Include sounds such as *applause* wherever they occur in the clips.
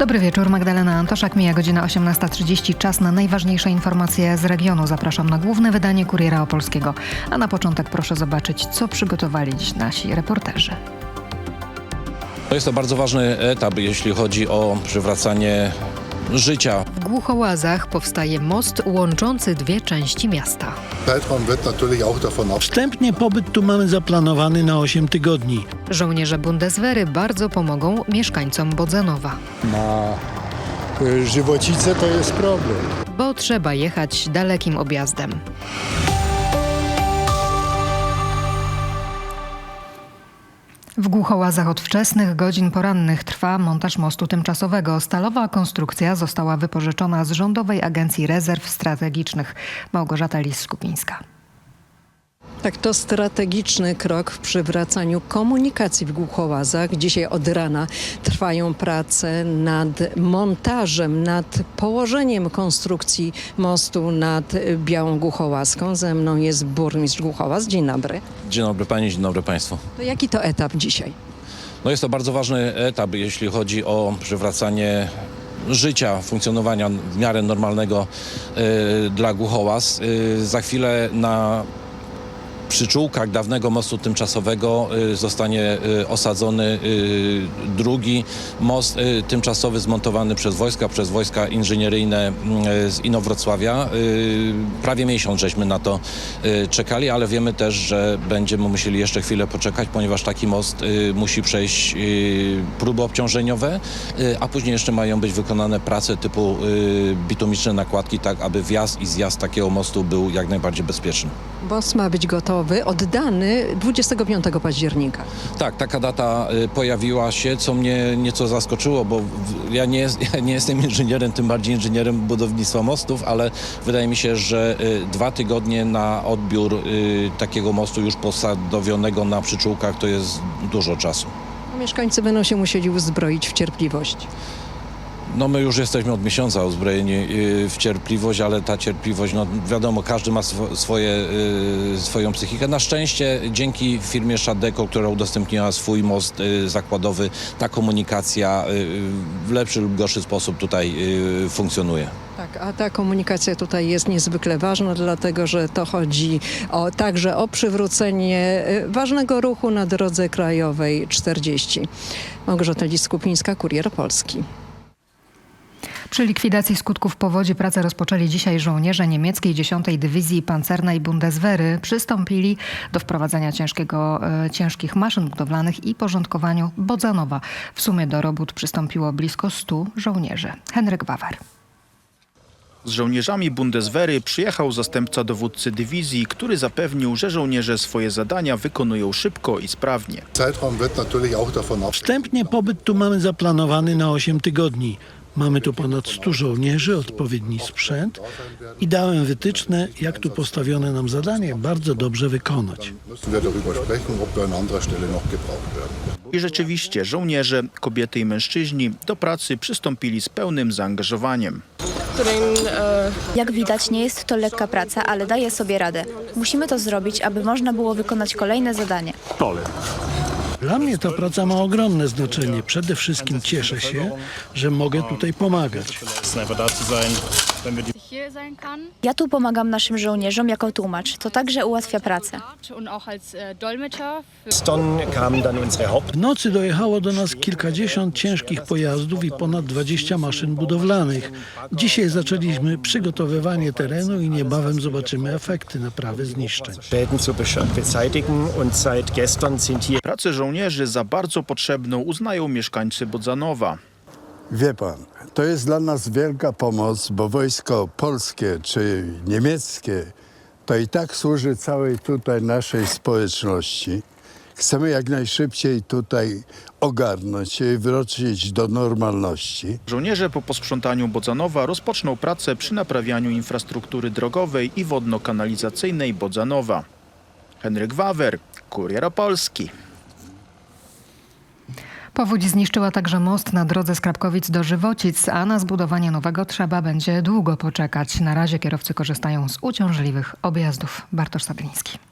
Dobry wieczór, Magdalena Antoszak, mija godzina 18.30, czas na najważniejsze informacje z regionu. Zapraszam na główne wydanie Kuriera Opolskiego. A na początek proszę zobaczyć, co przygotowali dziś nasi reporterzy. To jest to bardzo ważny etap, jeśli chodzi o przywracanie życia. W Głuchołazach powstaje most łączący dwie części miasta. Wstępnie pobyt tu mamy zaplanowany na 8 tygodni. Żołnierze Bundeswehry bardzo pomogą mieszkańcom Bodzanowa, Na y, żywocice to jest problem. bo trzeba jechać dalekim objazdem. W Głuchołazach od wczesnych godzin porannych trwa montaż mostu tymczasowego. Stalowa konstrukcja została wypożyczona z Rządowej Agencji Rezerw Strategicznych. Małgorzata Lis-Skupińska. Tak, to strategiczny krok w przywracaniu komunikacji w Głuchołazach. Dzisiaj od rana trwają prace nad montażem, nad położeniem konstrukcji mostu nad Białą Głuchołazką. Ze mną jest burmistrz Głuchołaz. Dzień dobry. Dzień dobry Pani, dzień dobry Państwu. To jaki to etap dzisiaj? No jest to bardzo ważny etap, jeśli chodzi o przywracanie życia, funkcjonowania w miarę normalnego y, dla Głuchołaz. Y, za chwilę na przyczółkach dawnego mostu tymczasowego y, zostanie y, osadzony y, drugi most tymczasowy zmontowany przez wojska, przez wojska inżynieryjne y, z Inowrocławia. Prawie miesiąc żeśmy na to czekali, ale wiemy też, że będziemy musieli jeszcze chwilę poczekać, ponieważ taki most musi przejść próby obciążeniowe, a później jeszcze mają być wykonane prace typu bitumiczne nakładki, tak aby wjazd i zjazd takiego mostu był jak najbardziej bezpieczny. Most ma być gotowy, oddany 25 października. Tak, taka data y, pojawiła się, co mnie nieco zaskoczyło, bo ja nie, *laughs* ja nie jestem inżynierem, tym bardziej inżynierem budownictwa mostów, ale wydaje mi się, że y, dwa tygodnie na odbiór y, takiego mostu już posadowionego na przyczółkach to jest dużo czasu. Mieszkańcy będą się musieli uzbroić w cierpliwość. No my już jesteśmy od miesiąca uzbrojeni y, w cierpliwość, ale ta cierpliwość, no wiadomo, każdy ma swo, swoje, y, swoją psychikę. Na szczęście dzięki firmie Shadeko, która udostępniła swój most y, zakładowy, ta komunikacja w lepszy lub gorszy sposób tutaj funkcjonuje. Tak, a ta komunikacja tutaj jest niezwykle ważna, dlatego że to chodzi o, także o przywrócenie ważnego ruchu na drodze krajowej 40. Małgorzata Lis-Skupińska, Kurier Polski. Przy likwidacji skutków powodzi pracę rozpoczęli dzisiaj żołnierze niemieckiej 10 Dywizji Pancernej Bundeswehry. Przystąpili do wprowadzania ciężkiego, e, ciężkich maszyn budowlanych i porządkowaniu Bodzanowa. W sumie do robót przystąpiło blisko 100 żołnierzy. Henryk Bawer. Z żołnierzami Bundeswehry przyjechał zastępca dowódcy dywizji, który zapewnił, że żołnierze swoje zadania wykonują szybko i sprawnie. Wstępnie pobyt tu mamy zaplanowany na 8 tygodni. Mamy tu ponad 100 żołnierzy, odpowiedni sprzęt i dałem wytyczne, jak tu postawione nam zadanie bardzo dobrze wykonać. I rzeczywiście żołnierze, kobiety i mężczyźni do pracy przystąpili z pełnym zaangażowaniem. Jak widać, nie jest to lekka praca, ale daje sobie radę. Musimy to zrobić, aby można było wykonać kolejne zadanie. Dla mnie ta praca ma ogromne znaczenie. Przede wszystkim cieszę się, że mogę tutaj pomagać. Ja tu pomagam naszym żołnierzom jako tłumacz. To także ułatwia pracę. äh, W nocy dojechało do nas kilkadziesiąt ciężkich pojazdów i ponad 20 maszyn budowlanych. Dzisiaj zaczęliśmy przygotowywanie terenu i niebawem zobaczymy efekty naprawy zniszczeń. Pracę żołnierzy za bardzo potrzebną uznają mieszkańcy Bodzanowa. Wie pan, to jest dla nas wielka pomoc, bo wojsko polskie czy niemieckie to i tak służy całej tutaj naszej społeczności. Chcemy jak najszybciej tutaj ogarnąć się i wrócić do normalności. Żołnierze po posprzątaniu Bodzanowa rozpoczną pracę przy naprawianiu infrastruktury drogowej i wodno-kanalizacyjnej Bodzanowa. Henryk Wawer, Kurier Polski. Powódź zniszczyła także most na drodze z Krapkowic do Żywocic, a na zbudowanie nowego trzeba będzie długo poczekać. Na razie kierowcy korzystają z uciążliwych objazdów. Bartosz Sabliński.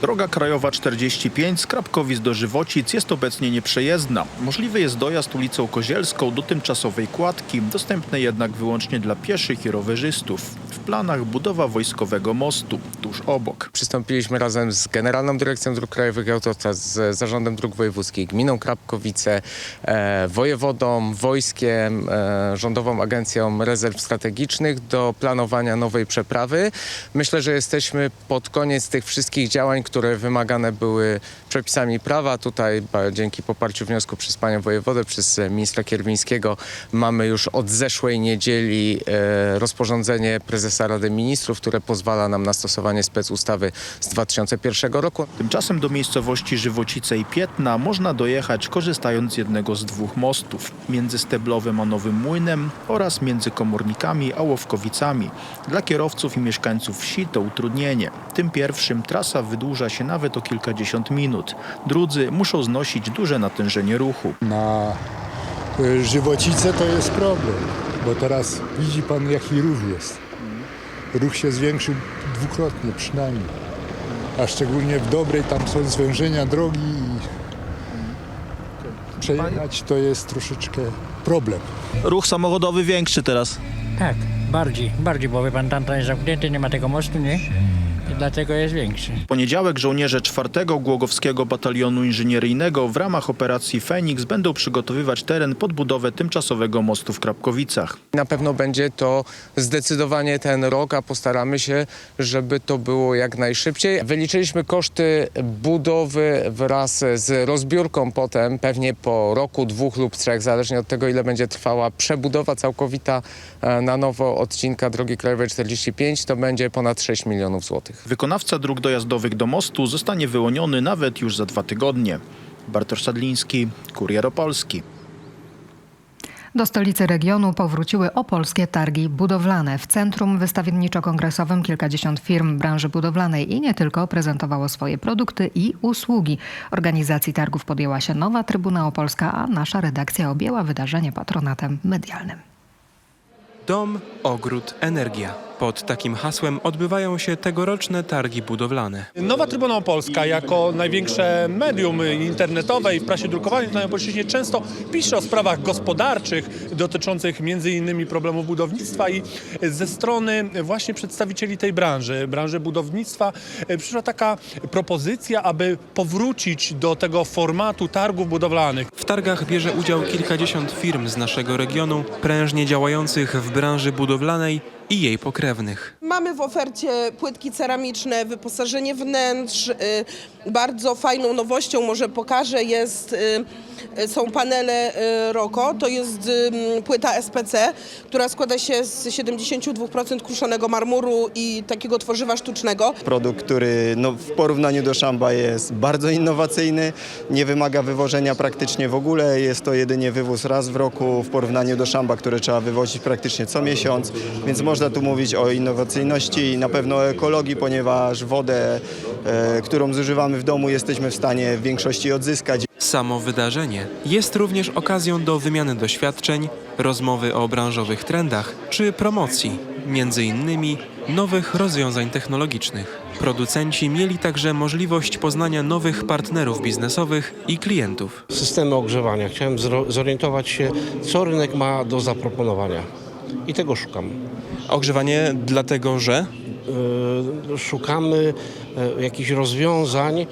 Droga krajowa 45 z Krapkowic do Żywocic jest obecnie nieprzejezdna. Możliwy jest dojazd ulicą Kozielską do tymczasowej kładki, dostępnej jednak wyłącznie dla pieszych i rowerzystów. W planach budowa wojskowego mostu tuż obok. Przystąpiliśmy razem z Generalną Dyrekcją Dróg Krajowych i Autostrad, z Zarządem Dróg Wojewódzkich, Gminą Krapkowice, e, wojewodą, wojskiem, e, Rządową Agencją Rezerw Strategicznych do planowania nowej przeprawy. Myślę, że jesteśmy pod koniec tych wszystkich działań, które wymagane były przepisami prawa. Tutaj dzięki poparciu wniosku przez panią wojewodę, przez e, ministra Kierwińskiego mamy już od zeszłej niedzieli e, rozporządzenie prezesa Rady Ministrów, które pozwala nam na stosowanie specustawy z 2001 roku. Tymczasem do miejscowości Żywocice i Pietna można dojechać korzystając z jednego z dwóch mostów między Steblowem a Nowym Młynem oraz między Komornikami a Łowkowicami. Dla kierowców i mieszkańców wsi to utrudnienie. Tym pierwszym trasa wydłuża się nawet o kilkadziesiąt minut. Drudzy muszą znosić duże natężenie ruchu. Na y, Żywocice to jest problem, bo teraz widzi pan jaki ruch jest. Ruch się zwiększył dwukrotnie przynajmniej. A szczególnie w dobrej tam są zwężenia drogi i przejechać to jest troszeczkę problem. Ruch samochodowy większy teraz. Tak, bardziej, bardziej, bo wie pan, tam jest zamknięty, nie ma tego mostu, nie? Dlatego jest większy. W poniedziałek żołnierze 4 Głogowskiego Batalionu Inżynieryjnego w ramach operacji Feniks będą przygotowywać teren pod budowę tymczasowego mostu w Krapkowicach. Na pewno będzie to zdecydowanie ten rok, a postaramy się, żeby to było jak najszybciej. Wyliczyliśmy koszty budowy wraz z rozbiórką potem, pewnie po roku, dwóch lub trzech, zależnie od tego, ile będzie trwała przebudowa całkowita e, na nowo odcinka drogi krajowej 45, to będzie ponad 6 milionów złotych. Wykonawca dróg dojazdowych do mostu zostanie wyłoniony nawet już za dwa tygodnie. Bartosz Sadliński, Kurier Opolski. Do stolicy regionu powróciły opolskie targi budowlane. W centrum wystawienniczo-kongresowym kilkadziesiąt firm branży budowlanej i nie tylko prezentowało swoje produkty i usługi. Organizacji targów podjęła się nowa Trybuna Opolska, a nasza redakcja objęła wydarzenie patronatem medialnym. Dom, ogród, energia. Pod takim hasłem odbywają się tegoroczne targi budowlane. Nowa Trybuna Opolska jako największe medium internetowe i w prasie drukowanej na Opolszczyźnie często pisze o sprawach gospodarczych dotyczących innymi problemów budownictwa i ze strony właśnie przedstawicieli tej branży, branży budownictwa przyszła taka propozycja, aby powrócić do tego formatu targów budowlanych. W targach bierze udział kilkadziesiąt firm z naszego regionu, prężnie działających w branży budowlanej i jej pokrewnych. Mamy w ofercie płytki ceramiczne, wyposażenie wnętrz. y, Bardzo fajną nowością, może pokażę, jest, y, są panele y, ROKO. To jest płyta SPC, która składa się z 72% kruszonego marmuru i takiego tworzywa sztucznego. Produkt, który no, w porównaniu do szamba jest bardzo innowacyjny, nie wymaga wywożenia praktycznie w ogóle. Jest to jedynie wywóz raz w roku w porównaniu do szamba, które trzeba wywozić praktycznie co miesiąc, więc można tu mówić o innowacyjności i na pewno ekologii, ponieważ wodę, e, którą zużywamy w domu, jesteśmy w stanie w większości odzyskać. Samo wydarzenie jest również okazją do wymiany doświadczeń, rozmowy o branżowych trendach czy promocji, między innymi nowych rozwiązań technologicznych. Producenci mieli także możliwość poznania nowych partnerów biznesowych i klientów. Systemy ogrzewania. Chciałem zorientować się, co rynek ma do zaproponowania. I tego szukam. Ogrzewanie dlatego, że Yy, Szukamy yy, jakichś rozwiązań,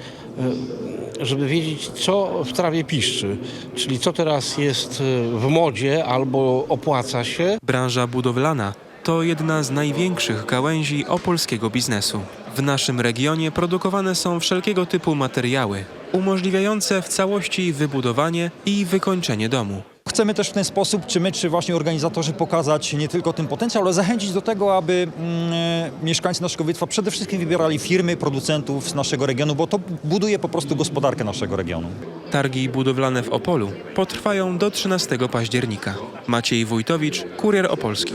żeby wiedzieć, co w trawie piszczy. Czyli co teraz jest yy, w modzie albo opłaca się. branża budowlana to jedna z największych gałęzi opolskiego biznesu. W naszym regionie produkowane są wszelkiego typu materiały, umożliwiające w całości wybudowanie i wykończenie domu. Chcemy też w ten sposób, czy my, czy właśnie organizatorzy pokazać nie tylko ten potencjał, ale zachęcić do tego, aby mm, mieszkańcy naszego województwa przede wszystkim wybierali firmy, producentów z naszego regionu, bo to buduje po prostu gospodarkę naszego regionu. Targi budowlane w Opolu potrwają do 13 października. Maciej Wójtowicz, Kurier Opolski.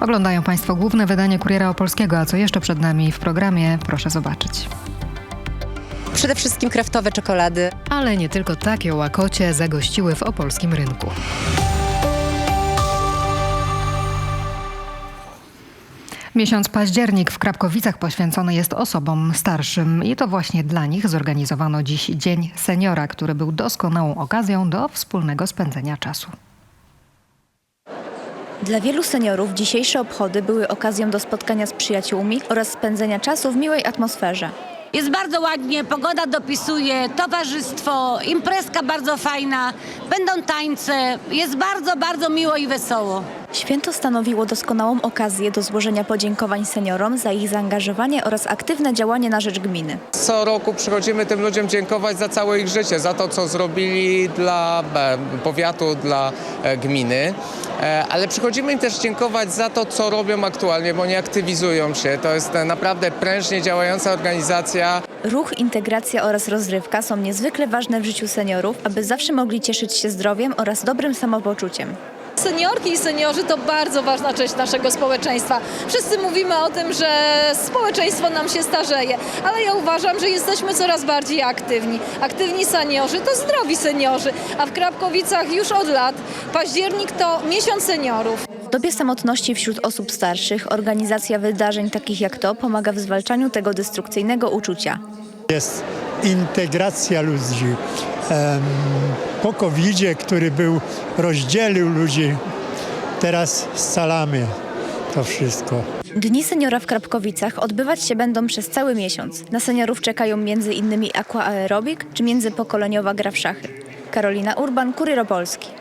Oglądają Państwo główne wydanie Kuriera Opolskiego, a co jeszcze przed nami w programie, proszę zobaczyć. Przede wszystkim kraftowe czekolady. Ale nie tylko takie łakocie zagościły w opolskim rynku. Miesiąc październik w Krapkowicach poświęcony jest osobom starszym i to właśnie dla nich zorganizowano dziś Dzień Seniora, który był doskonałą okazją do wspólnego spędzenia czasu. Dla wielu seniorów dzisiejsze obchody były okazją do spotkania z przyjaciółmi oraz spędzenia czasu w miłej atmosferze. Jest bardzo ładnie, pogoda dopisuje, towarzystwo, imprezka bardzo fajna, będą tańce, jest bardzo, bardzo miło i wesoło. Święto stanowiło doskonałą okazję do złożenia podziękowań seniorom za ich zaangażowanie oraz aktywne działanie na rzecz gminy. Co roku przychodzimy tym ludziom dziękować za całe ich życie, za to, co zrobili dla e, powiatu, dla e, gminy. E, Ale przychodzimy im też dziękować za to, co robią aktualnie, bo nie aktywizują się. To jest naprawdę prężnie działająca organizacja. Ruch, integracja oraz rozrywka są niezwykle ważne w życiu seniorów, aby zawsze mogli cieszyć się zdrowiem oraz dobrym samopoczuciem. Seniorki i seniorzy to bardzo ważna część naszego społeczeństwa. Wszyscy mówimy o tym, że społeczeństwo nam się starzeje, ale ja uważam, że jesteśmy coraz bardziej aktywni. Aktywni seniorzy to zdrowi seniorzy, a w Krapkowicach już od lat październik to miesiąc seniorów. W dobie samotności wśród osób starszych organizacja wydarzeń takich jak to pomaga w zwalczaniu tego destrukcyjnego uczucia. Jest integracja ludzi. Po covid który był, rozdzielił ludzi, teraz scalamy to wszystko. Dni seniora w Krapkowicach odbywać się będą przez cały miesiąc. Na seniorów czekają m.in. aqua aerobik czy międzypokoleniowa gra w szachy. Karolina Urban, Kurier Opolski.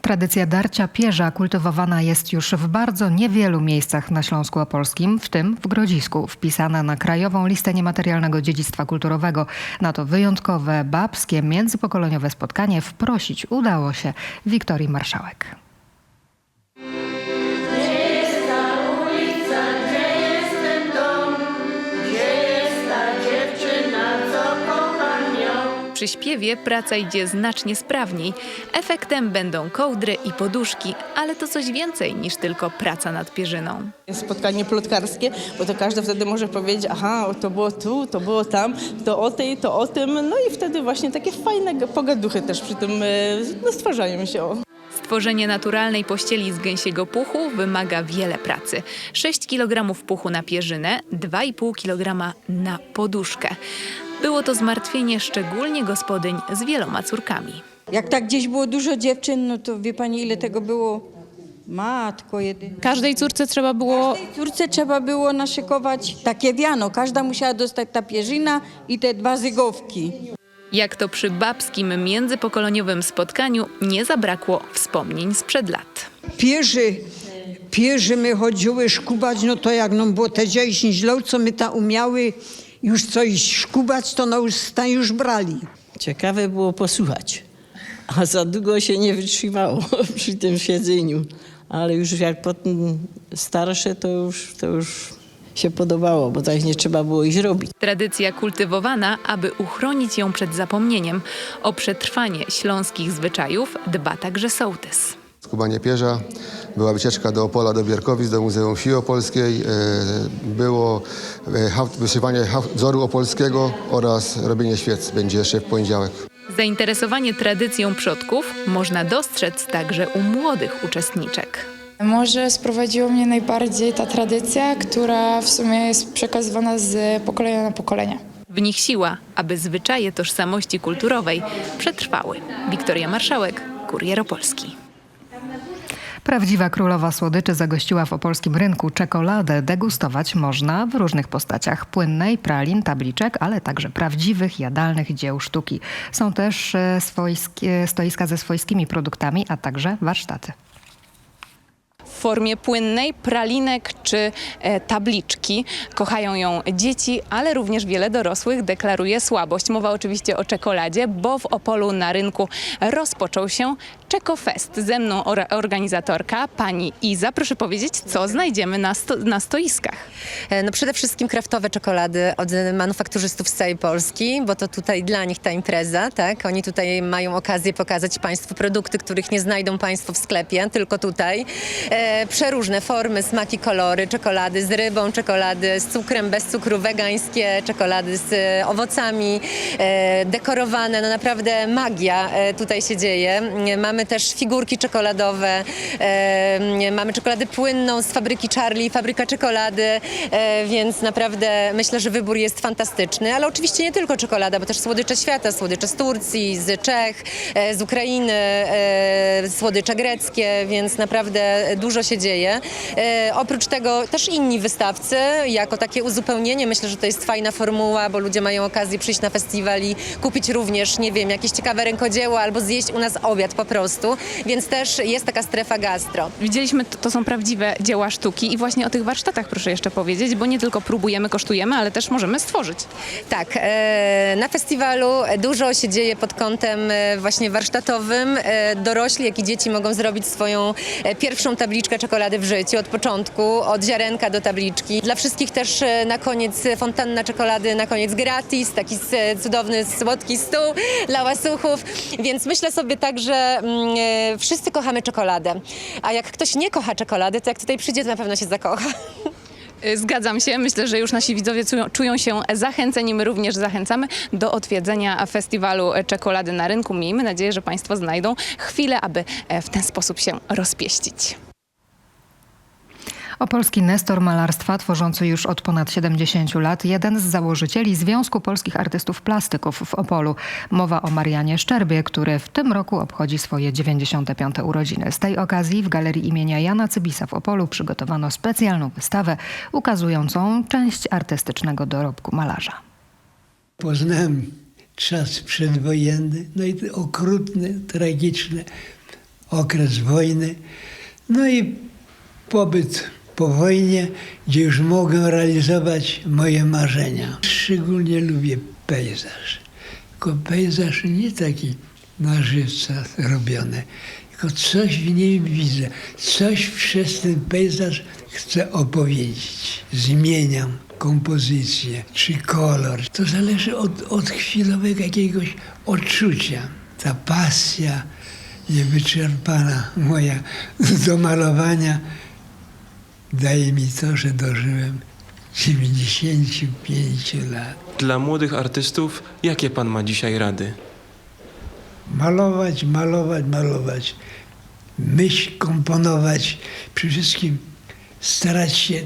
Tradycja darcia pierza kultywowana jest już w bardzo niewielu miejscach na Śląsku Opolskim, w tym w Grodzisku, wpisana na Krajową Listę Niematerialnego Dziedzictwa Kulturowego. Na to wyjątkowe, babskie, międzypokoleniowe spotkanie wprosić udało się Wiktorii Marszałek. Przy śpiewie praca idzie znacznie sprawniej. Efektem będą kołdry i poduszki, ale to coś więcej niż tylko praca nad pierzyną. Spotkanie plotkarskie, bo to każdy wtedy może powiedzieć, aha, to było tu, to było tam, to o tej, to o tym. No i wtedy właśnie takie fajne pogaduchy też przy tym e, no, stwarzają się. Stworzenie naturalnej pościeli z gęsiego puchu wymaga wiele pracy. 6 kg puchu na pierzynę, 2,5 kg na poduszkę. Było to zmartwienie szczególnie gospodyń z wieloma córkami. Jak tak gdzieś było dużo dziewczyn, no to wie pani ile tego było? Matko jedyna. Każdej córce trzeba było Każdej córce trzeba było naszykować takie wiano. Każda musiała dostać ta pierzyna i te dwa zygowki. Jak to przy babskim międzypokoleniowym spotkaniu nie zabrakło wspomnień sprzed lat. Pierzy, pierzy my chodziły szkubać, no to jak nam było te 10 lat, co my ta umiały już coś szkubać, to na usta już brali. Ciekawe było posłuchać, a za długo się nie wytrzymało *laughs* przy tym siedzeniu. Ale już jak potem starsze, to już, to już się podobało, bo tak nie trzeba było iść robić. Tradycja kultywowana, aby uchronić ją przed zapomnieniem. O przetrwanie śląskich zwyczajów dba także sołtys. Skubanie pierza, była wycieczka do Opola, do Bierkowic, do Muzeum Wsi Opolskiej, e, było e, wyszywanie wzoru opolskiego oraz robienie świec będzie jeszcze w poniedziałek. Zainteresowanie tradycją przodków można dostrzec także u młodych uczestniczek. Może sprowadziła mnie najbardziej ta tradycja, która w sumie jest przekazywana z pokolenia na pokolenie. W nich siła, aby zwyczaje tożsamości kulturowej przetrwały. Wiktoria Marszałek, Kurier Opolski. Prawdziwa królowa słodyczy zagościła w opolskim rynku. Czekoladę degustować można w różnych postaciach płynnej, pralin, tabliczek, ale także prawdziwych, jadalnych dzieł sztuki. Są też e, swojskie, stoiska ze swojskimi produktami, a także warsztaty. w formie płynnej, pralinek czy e, tabliczki. Kochają ją dzieci, ale również wiele dorosłych deklaruje słabość. Mowa oczywiście o czekoladzie, bo w Opolu na rynku rozpoczął się Czekofest. Ze mną or- organizatorka, pani Iza. Proszę powiedzieć, co znajdziemy na, sto- na stoiskach. E, No przede wszystkim kraftowe czekolady od manufakturzystów z całej Polski, bo to tutaj dla nich ta impreza, tak? Oni tutaj mają okazję pokazać Państwu produkty, których nie znajdą Państwo w sklepie, tylko tutaj. E, przeróżne formy, smaki, kolory, czekolady z rybą, czekolady z cukrem, bez cukru, wegańskie, czekolady z e, owocami, e, dekorowane, no naprawdę magia e, tutaj się dzieje. E, Mamy mamy też figurki czekoladowe, mamy czekoladę płynną z fabryki Charlie, fabryka czekolady, e, więc naprawdę myślę, że wybór jest fantastyczny, ale oczywiście nie tylko czekolada, bo też słodycze świata, słodycze z Turcji, z Czech, e, z Ukrainy, e, słodycze greckie, więc naprawdę dużo się dzieje. Oprócz tego też inni wystawcy, jako takie uzupełnienie, myślę, że to jest fajna formuła, bo ludzie mają okazję przyjść na festiwal i kupić również, nie wiem, jakieś ciekawe rękodzieło albo zjeść u nas obiad po prostu, więc też jest taka strefa gastro. Widzieliśmy, to, to są prawdziwe dzieła sztuki i właśnie o tych warsztatach proszę jeszcze powiedzieć, bo nie tylko próbujemy, kosztujemy, ale też możemy stworzyć. Tak, e, na festiwalu dużo się dzieje pod kątem e, właśnie warsztatowym. E, Dorośli, jak i dzieci mogą zrobić swoją pierwszą tabliczkę czekolady w życiu od początku, od ziarenka do tabliczki. Dla wszystkich też na koniec fontanna czekolady, na koniec gratis, taki cudowny, słodki stół dla łasuchów, więc myślę sobie tak, że mm, wszyscy kochamy czekoladę, a jak ktoś nie kocha czekolady, to jak tutaj przyjdzie, to na pewno się zakocha. Y, Zgadzam się. Myślę, że już nasi widzowie czują, czują się zachęceni. My również zachęcamy do odwiedzenia festiwalu czekolady na rynku. Miejmy nadzieję, że Państwo znajdą chwilę, aby e, w ten sposób się rozpieścić. Opolski nestor malarstwa, tworzący już od ponad 70 lat, jeden z założycieli Związku Polskich Artystów Plastyków w Opolu. Mowa o Marianie Szczerbie, który w tym roku obchodzi swoje 95. urodziny. Z tej okazji w Galerii imienia Jana Cybisa w Opolu przygotowano specjalną wystawę ukazującą część artystycznego dorobku malarza. Poznałem czas przedwojenny, no i okrutny, tragiczny okres wojny, no i pobyt po wojnie, gdzie już mogę realizować moje marzenia. Szczególnie lubię pejzaż. Tylko pejzaż nie taki na żywca robiony, tylko coś w nim widzę, coś przez ten pejzaż chcę opowiedzieć. Zmieniam kompozycję czy kolor. To zależy od, od chwilowego jakiegoś odczucia. Ta pasja niewyczerpana moja do malowania daje mi to, że dożyłem 95 lat. Dla młodych artystów, jakie pan ma dzisiaj rady? Malować, malować, malować. Myśl komponować. Przede wszystkim starać się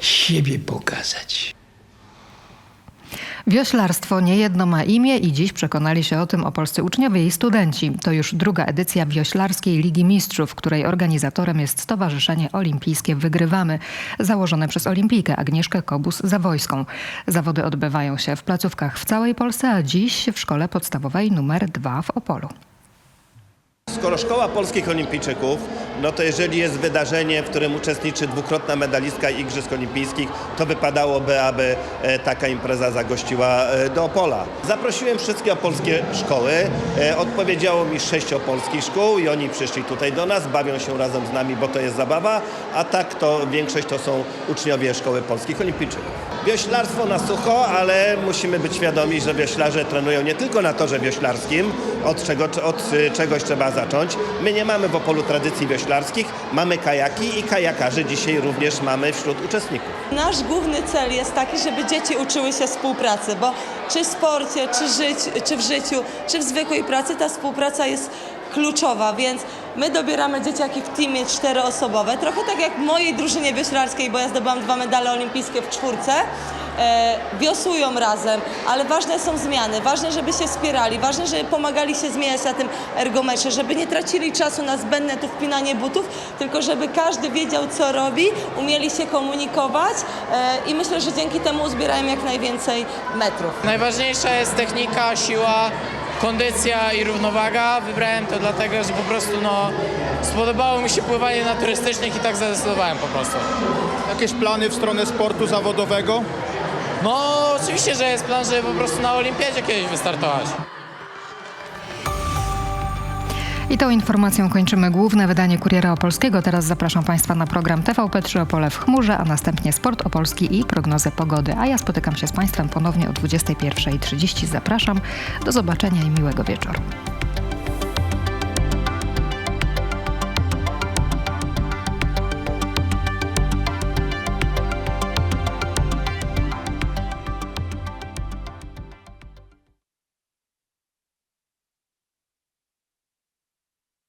siebie pokazać. Wioślarstwo niejedno ma imię i dziś przekonali się o tym opolscy uczniowie i studenci. To już druga edycja Wioślarskiej Ligi Mistrzów, której organizatorem jest Stowarzyszenie Olimpijskie Wygrywamy, założone przez olimpijkę Agnieszkę Kobus-Zawojską. Zawody odbywają się w placówkach w całej Polsce, a dziś w Szkole Podstawowej numer 2 w Opolu. Skoro Szkoła Polskich Olimpijczyków, no to jeżeli jest wydarzenie, w którym uczestniczy dwukrotna medalistka Igrzysk Olimpijskich, to wypadałoby, aby e, taka impreza zagościła e, do Opola. Zaprosiłem wszystkie opolskie szkoły, e, odpowiedziało mi sześć opolskich szkół i oni przyszli tutaj do nas, bawią się razem z nami, bo to jest zabawa, a tak to większość to są uczniowie Szkoły Polskich Olimpijczyków. Wioślarstwo na sucho, ale musimy być świadomi, że wioślarze trenują nie tylko na torze wioślarskim, od, czego, od y, czegoś trzeba zacząć. My nie mamy w Opolu tradycji wioślarskich, mamy kajaki i kajakarzy dzisiaj również mamy wśród uczestników. Nasz główny cel jest taki, żeby dzieci uczyły się współpracy, bo czy w sporcie, czy, żyć, czy w życiu, czy w zwykłej pracy ta współpraca jest kluczowa, więc my dobieramy dzieciaki w teamie czteroosobowe, trochę tak jak w mojej drużynie wioślarskiej, bo ja zdobyłam dwa medale olimpijskie w czwórce, e, wiosłują razem, ale ważne są zmiany, ważne, żeby się wspierali, ważne, żeby pomagali się zmieniać na tym ergometrze, żeby nie tracili czasu na zbędne tu wpinanie butów, tylko żeby każdy wiedział, co robi, umieli się komunikować e, i myślę, że dzięki temu uzbierają jak najwięcej metrów. Najważniejsza jest technika, siła, kondycja i równowaga. Wybrałem to dlatego, że po prostu no, spodobało mi się pływanie na turystycznych i tak zadecydowałem po prostu. Jakieś plany w stronę sportu zawodowego? No oczywiście, że jest plan, żeby po prostu na olimpiadzie kiedyś wystartować. I tą informacją kończymy główne wydanie Kuriera Opolskiego. Teraz zapraszam Państwa na program TVP3 Opole w chmurze, a następnie Sport Opolski i prognozę pogody. A ja spotykam się z Państwem ponownie o 21.30. Zapraszam. Do zobaczenia i miłego wieczoru.